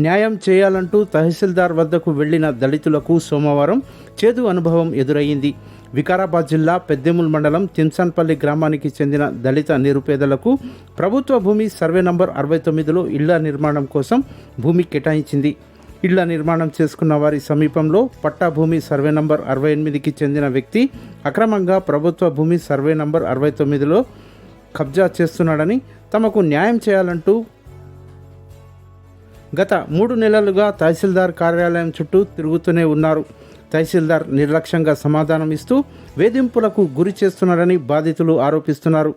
న్యాయం చేయాలంటూ తహసీల్దార్ వద్దకు వెళ్ళిన దళితులకు సోమవారం చేదు అనుభవం ఎదురయ్యింది వికారాబాద్ జిల్లా పెద్దెముల్ మండలం తిన్సన్పల్లి గ్రామానికి చెందిన దళిత నిరుపేదలకు ప్రభుత్వ భూమి సర్వే నంబర్ అరవై తొమ్మిదిలో ఇళ్ళ నిర్మాణం కోసం భూమి కేటాయించింది. ఇళ్ళ నిర్మాణం చేసుకున్న వారి సమీపంలో పట్టా భూమి సర్వే నంబర్ అరవై ఎనిమిదికి చెందిన వ్యక్తి అక్రమంగా ప్రభుత్వ భూమి సర్వే నంబర్ అరవై తొమ్మిదిలో కబ్జా చేస్తున్నాడని తమకు న్యాయం చేయాలంటూ గత మూడు నెలలుగా తహసీల్దార్ కార్యాలయం చుట్టూ తిరుగుతూనే ఉన్నారు. తహసీల్దార్ నిర్లక్ష్యంగా సమాధానం ఇస్తూ వేధింపులకు గురి చేస్తున్నారని బాధితులు ఆరోపిస్తున్నారు.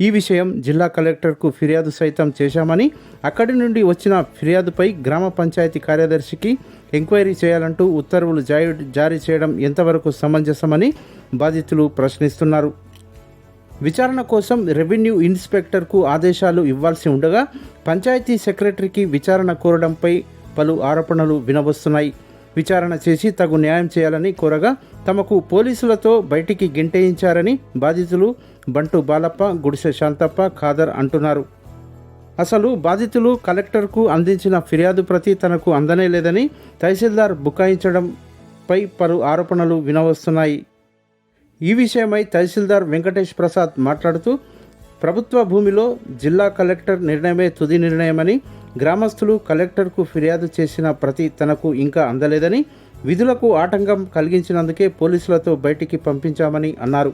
ఈ విషయం జిల్లా కలెక్టర్కు ఫిర్యాదు సైతం చేశామని అక్కడి నుండి వచ్చిన ఫిర్యాదుపై గ్రామ పంచాయతీ కార్యదర్శికి ఎంక్వైరీ చేయాలంటూ ఉత్తర్వులు జారీ జారీ చేయడం ఎంతవరకు సమంజసమని బాధితులు ప్రశ్నిస్తున్నారు. విచారణ కోసం రెవెన్యూ ఇన్స్పెక్టర్కు ఆదేశాలు ఇవ్వాల్సి ఉండగా పంచాయతీ సెక్రటరీకి విచారణ కోరడంపై పలు ఆరోపణలు వినవస్తున్నాయి. విచారణ చేసి తగు న్యాయం చేయాలని కోరగా తమకు పోలీసులతో బయటికి గెంటేయించారని బాధితులు బంటు బాలప్ప గుడిసె శాంతప్ప ఖాదర్ అంటున్నారు. అసలు బాధితులు కలెక్టర్కు అందించిన ఫిర్యాదు ప్రతి తనకు అందనే లేదని తహసీల్దార్ బుకాయించడంపై పలు ఆరోపణలు వినవస్తున్నాయి. ఈ విషయమై తహసీల్దార్ వెంకటేష్ ప్రసాద్ మాట్లాడుతూ ప్రభుత్వ భూమిలో జిల్లా కలెక్టర్ నిర్ణయమే తుది నిర్ణయమని గ్రామస్తులు కలెక్టర్కు ఫిర్యాదు చేసిన ప్రతి తనకు ఇంకా అందలేదని విధులకు ఆటంకం కలిగించినందుకే పోలీసులతో బయటికి పంపించామని అన్నారు.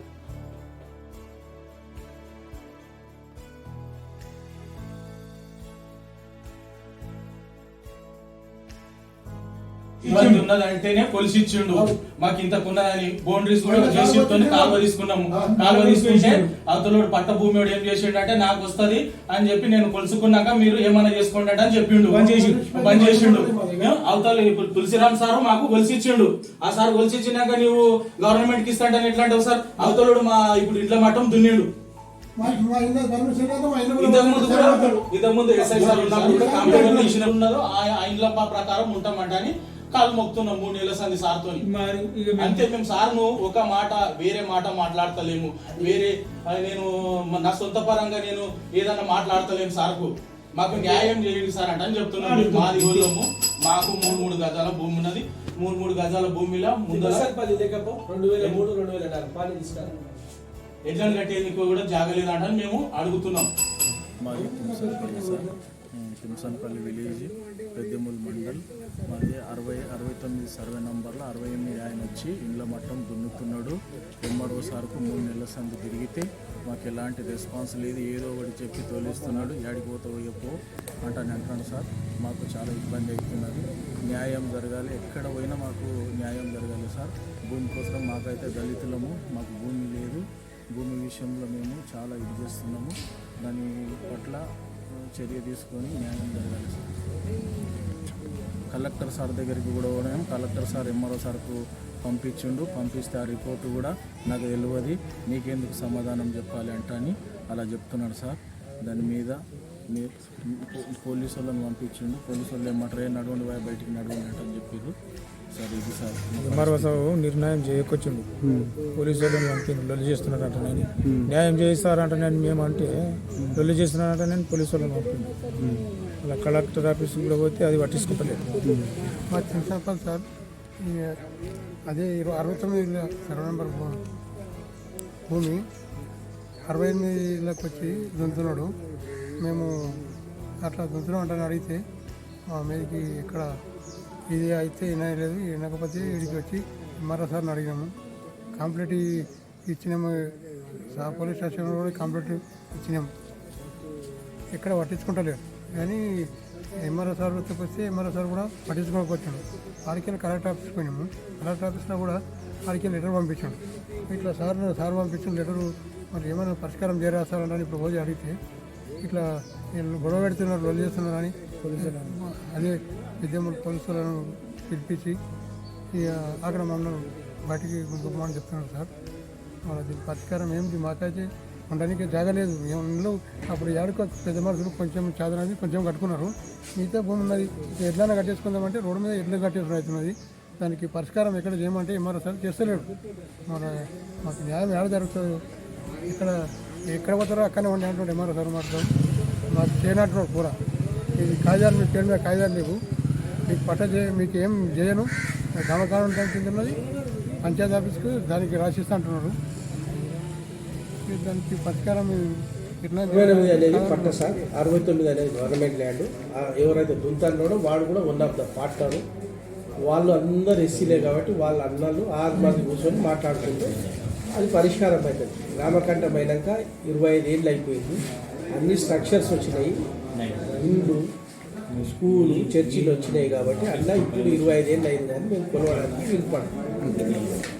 ఇబ్బంది ఉన్నదంటేనే కొలిసి ఇచ్చిండు. మాకు ఇంతకు ఉన్నదని బౌండరీస్ కూడా జేసీతో కాలువ తీసుకున్నాము. కాలువ తీసుకుంటే అవతలోడు పట్ట భూమి ఏం చేసిండు అంటే నాకు వస్తది అని చెప్పి నేను కొలుసుకున్నాక మీరు ఏమైనా చేసుకోండి అని చెప్పిండు. బంద్ చేసిండు. అవతల ఇప్పుడు తులసిరామ్ సారు మాకు కొలిసి ఇచ్చిండు ఆ సార్ కొలిసి ఇచ్చినాక నీవు గవర్నమెంట్కి ఇస్తాంటే ఎట్లా అంటావు సార్? అవతలోడు మా ఇప్పుడు ఇంట్లో మఠం దున్నిండు. ఇంతకు ముందు కూడా ఇంతకు ముందు ఎస్ఐ సార్ ఉన్నప్పుడు కంప్లైంట్ ఇచ్చిన ఉన్నదో ఆ ప- ప్రకారం ఉంటామంట అని కాలు మొక్కుతున్నాం మూడు నెలల సంది సార్తో అంతే మేము సార్ను ఒక మాట వేరే మాట మాట్లాడతలేము. వేరే నేను నా సొంత పరంగా నేను ఏదన్నా మాట్లాడతలేము సార్కు. మాకు న్యాయం చేయండి సార్ అంటే అని చెప్తున్నాం. మేము మాది ఊళ్ళోము మాకు మూడు మూడు గజాల భూమి ఉన్నది. మూడు మూడు గజాల భూమిలో లేకపో? రెండు వేల మూడు రెండు వేల పాలు తీసుకురా. ఎడ్లను కట్టేందుకు కూడా జాగలేదంటని మేము అడుగుతున్నాం. మాది విలేజ్. పెద్దెముల్ మండల్. మరి అరవై అరవై తొమ్మిది సర్వే నంబర్లో అరవై ఎనిమిది ఆయన వచ్చి ఇండ్ల మట్టం దున్నుతున్నాడు. ఎంఆర్ఓ సార్కు మూడు నెలల సంది తిరిగితే మాకు ఎలాంటి రెస్పాన్స్ లేదు. ఏదో ఒకటి చెప్పి తోలిస్తున్నాడు. యాడికి పోతావో చెప్పో అంటాను అంటాను సార్. మాకు చాలా ఇబ్బంది అవుతున్నది న్యాయం జరగాలి. ఎక్కడ పోయినా మాకు న్యాయం జరగాలి సార్. భూమి కోసం మాకైతే దళితులము మాకు భూమి లేదు. భూమి విషయంలో మేము చాలా ఇది చేస్తున్నాము. దాని పట్ల చర్య తీసుకొని న్యాయం జరగాలి సార్. కలెక్టర్ సార్ దగ్గరికి కూడా పోయాం కలెక్టర్ సార్ ఎంఆర్ఓ సార్కు పంపించిండు పంపిస్తే ఆ రిపోర్టు కూడా నాకు తెలియదు. నీకెందుకు సమాధానం చెప్పాలి అంట అని అలా చెప్తున్నాడు సార్. దాని మీద పోలీసు వాళ్ళని పంపించిండు. పోలీసు వాళ్ళు ఏమంటారు? "ఏ, నడవండి బయటికి నడవండి అంట అని చెప్పారు ఎంఆర్ఓసావు నిర్ణయం చేయకొచ్చిండు. పోలీసు వాళ్ళని పంపి లొల్లి చేస్తున్నారంట నేను న్యాయం చేయిస్తారంట నేను మేమంటే లొల్లి చేస్తున్నారంట నేను పోలీసు వాళ్ళని పంపిండు. అలా కలెక్టర్ ఆఫీస్ కూడా పోతే అది పట్టించుకుంటలేదు మా చిన్నపల్లి సార్ అదే ఇరవై అరవై తొమ్మిది సర్వ నెంబర్ భూమి అరవై ఎనిమిదిలోకి వచ్చి దుంతున్నాడు మేము అట్లా దుంతున్నాం అంటే అడిగితే మా మీదకి ఇక్కడ ఇది అయితే వినలేదు వినకపోతే ఇక్కడికి వచ్చి మరో సార్ని అడిగినాము. కంప్లీట్ ఇచ్చినాము సా పోలీస్ స్టేషన్లో కూడా కంప్లీట్ ఇచ్చినాము. ఎక్కడ పట్టించుకుంటలేరు. కానీ ఎంఆర్ఓ సార్ వస్తే ఎంఆర్ఓ సార్ కూడా పట్టించుకోకపోతున్నాడు ఆడికి కలెక్టర్ ఆఫీస్కి పోయినాము. కలెక్టర్ ఆఫీస్లో కూడా ఆడికి లెటర్ పంపించాడు. ఇట్లా సార్ సార్ పంపించిన లెటరు మరి ఏమైనా పరిష్కారం చేరేస్తారంటే ఇప్పుడు రోజు అడిగితే ఇట్లా నేను గొడవ పెడుతున్నారు రోజు చేస్తున్నారు అని పోలీసులు అదే విద్యములు పోలీసులను పిలిపించి ఇక అక్కడ మమ్మల్ని బయటికి గుమ్మని చెప్తున్నారు సార్. మరి దీని పరిష్కారం ఏంటి మాకైతే ఉండడానికి జాగలేదు ఇల్లు అప్పుడు ఏడుకో పెద్ద మనుషులు కొంచెం చాదనది కొంచెం కట్టుకున్నారు. మిగతా భూమి ఉన్నది ఎడ్లైనా కట్టేసుకుందామంటే రోడ్డు మీద ఎడ్లు కట్టేసుకుని అవుతున్నది దానికి పరిష్కారం ఎక్కడ చేయమంటే మరో సార్? చేస్తలేడు మరి మాకు న్యాయం ఏడ జరుగుతుంది? ఇక్కడ ఎక్కడ పోతారో అక్కడనే ఉండే అంటుండే మరో సార్? మాట్లాడు మాకు చేయనట్టు పూర ఇది కాగితాలు మీ పేరు మీద కాగితాలు లేవు. మీకు పట్ట చే మీకు ఏం చేయను. దమకాలం కింద ఉన్నది. పంచాయతీ ఆఫీస్కి దానికి రాసిస్తా అంటున్నారు. దానికి పరిష్కారం అనేది పట్ట సార్. అరవై తొమ్మిది అనేది గవర్నమెంట్ ల్యాండ్. ఎవరైతే దుంతాడో వాడు కూడా వన్ ఆఫ్ ద పార్ట్నర్ వాళ్ళు అందరు ఎస్సీలే కాబట్టి వాళ్ళ అన్నలు ఆరు మంది కూర్చొని మాట్లాడుకుంటే అది పరిష్కారం అవుతుంది రామకంఠం అయినాక ఇరవై ఐదు ఏళ్ళు అయిపోయింది. అన్ని స్ట్రక్చర్స్ వచ్చినాయి. ఇల్లు స్కూలు చర్చిలు వచ్చినాయి కాబట్టి అన్న ఇప్పుడు ఇరవై ఐదేళ్ళు అయిందని అయింది మేము కొలవడానికి వీలు పడతాం